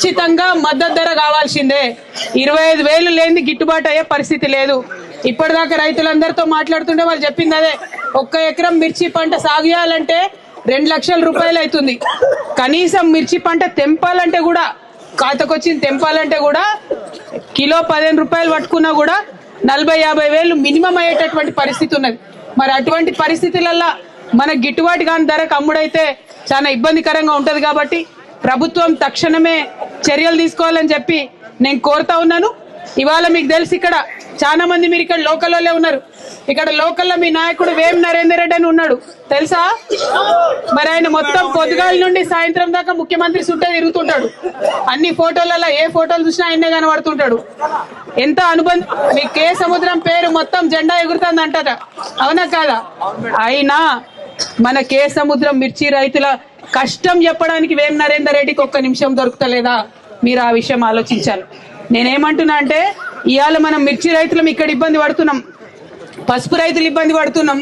ఖచ్చితంగా మద్దతు ధర కావాల్సిందే. ఇరవై ఐదు వేలు లేని గిట్టుబాటు అయ్యే పరిస్థితి లేదు. ఇప్పటిదాకా రైతులందరితో మాట్లాడుతుంటే వాళ్ళు చెప్పింది అదే. ఒక్క ఎకరం మిర్చి పంట సాగు చేయాలంటే రెండు లక్షల రూపాయలు అవుతుంది. కనీసం మిర్చి పంట తెంపాలంటే కూడా ఖాతకొచ్చింది తెంపాలంటే కూడా కిలో పదిహేను రూపాయలు పట్టుకున్నా కూడా నలభై యాభై వేలు మినిమం అయ్యేటటువంటి పరిస్థితి ఉన్నది. మరి అటువంటి పరిస్థితులల్లో మన గిట్టుబాటు కాని ధరకు అమ్ముడైతే చాలా ఇబ్బందికరంగా ఉంటుంది కాబట్టి ప్రభుత్వం తక్షణమే చర్యలు తీసుకోవాలని చెప్పి నేను కోరుతా ఉన్నాను. ఇవాళ మీకు తెలుసు ఇక్కడ చాలా మంది మీరు ఇక్కడ లోకల్లోనే ఉన్నారు. ఇక్కడ లోకల్లో మీ నాయకుడు వేం నరేందర్ రెడ్డి అని ఉన్నాడు. తెలుసా? మరి ఆయన మొత్తం పొద్దుగాల నుండి సాయంత్రం దాకా ముఖ్యమంత్రి చుట్టూ తిరుగుతుంటాడు. అన్ని ఫోటోలలో ఏ ఫోటోలు చూసినా ఆయనే కనబడుతుంటాడు. ఎంత అనుబంధం మీ కే సముద్రం పేరు మొత్తం జెండా ఎగురుతుంది అంటట అవునా కాదా? అయినా మన కే సముద్రం మిర్చి రైతుల కష్టం చెప్పడానికి వేం నరేందర్ రెడ్డికి ఒక్క నిమిషం దొరుకుతలేదా? మీరు ఆ విషయం ఆలోచించాలి. నేనేమంటున్నా అంటే ఇవాళ మనం మిర్చి రైతులం ఇక్కడ ఇబ్బంది పడుతున్నాం. పసుపు రైతులు ఇబ్బంది పడుతున్నాం.